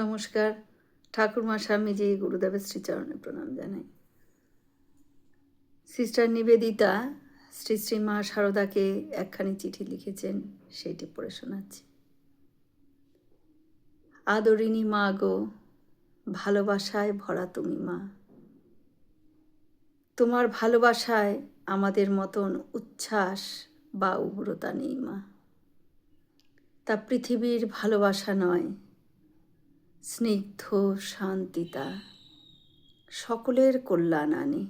নমস্কার। ঠাকুরমা স্বামীজি গুরুদেবের শ্রীচরণে প্রণাম জানাই। সিস্টার নিবেদিতা শ্রী শ্রী মা শারদাকে একখানি চিঠি লিখেছেন, সেইটি পড়ে শোনাচ্ছি। আদরিনী মা গো, ভালোবাসায় ভরা তুমি মা। তোমার ভালোবাসায় আমাদের মতন উচ্ছ্বাস বা উগ্রতা নেই মা। তা পৃথিবীর ভালোবাসা নয় স্নিগ্ধ শান্তিতা, সকলের কল্যাণ আনে।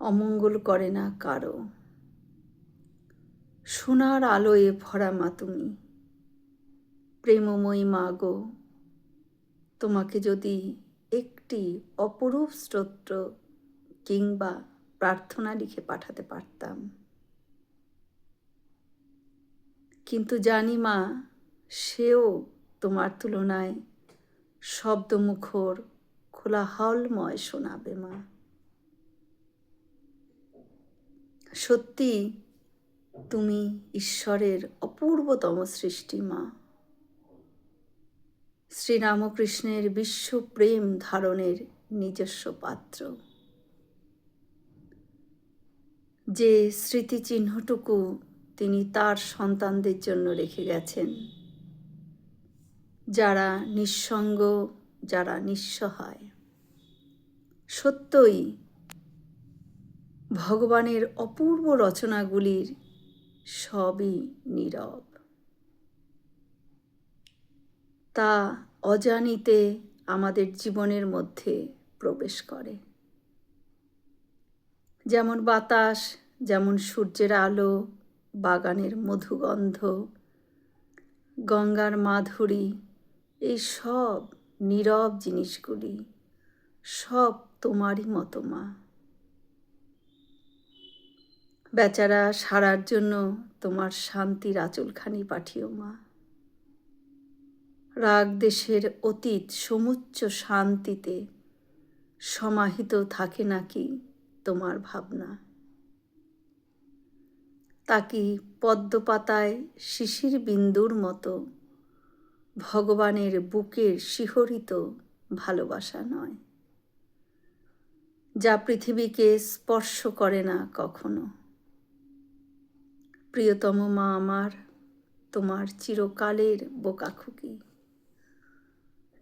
অমঙ্গল করে না কারও। সোনার আলোয় ভরা মা তুমি, প্রেমময়ী মা গো। তোমাকে যদি একটি অপরূপ স্তোত্র কিংবা প্রার্থনা লিখে পাঠাতে পারতাম। কিন্তু জানি মা, সেও তোমার তুলনায় শব্দমুখর খোলা হলময় শোনাবে মা। সত্যি তুমি ঈশ্বরের অপূর্বতম সৃষ্টি মা। শ্রীরামকৃষ্ণের বিশ্বপ্রেম ধারণের নিজস্ব পাত্র। যে স্মৃতিচিহ্নটুকু তিনি তার সন্তানদের জন্য রেখে গেছেন যারা নিঃসঙ্গ, যারা নিঃসহায়। সত্যই ভগবানের অপূর্ব রচনাগুলির সবই নীরব। তা অজানিতে আমাদের জীবনের মধ্যে প্রবেশ করে। যেমন বাতাস, যেমন সূর্যের আলো, বাগানের মধুগন্ধ, গঙ্গার মাধুরী এই সব নীরব জিনিসগুলি সব তোমারই মতো মা। বেচারা সারার জন্য তোমার শান্তির আঁচলখানি পাঠিও মা। রাগ দেশের অতীত সমুচ্চ শান্তিতে সমাহিত থাকে নাকি তোমার ভাবনা। তাকি পদ্মপাতায় শিশির বিন্দুর মতো ভগবানের বুকের শিহরিত ভালোবাসা নয়। যা পৃথিবীকে স্পর্শ করে না কখনো। প্রিয়তম মা আমার, তোমার চিরকালের বোকাখুকি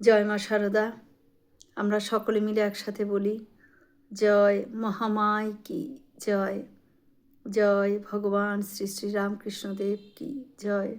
জয় মা শারদা আমরা সকলে মিলে একসাথে বলি, জয় মহামায় কি, জয় জয় ভগবান শ্রী শ্রী রামকৃষ্ণদেব কি, জয়।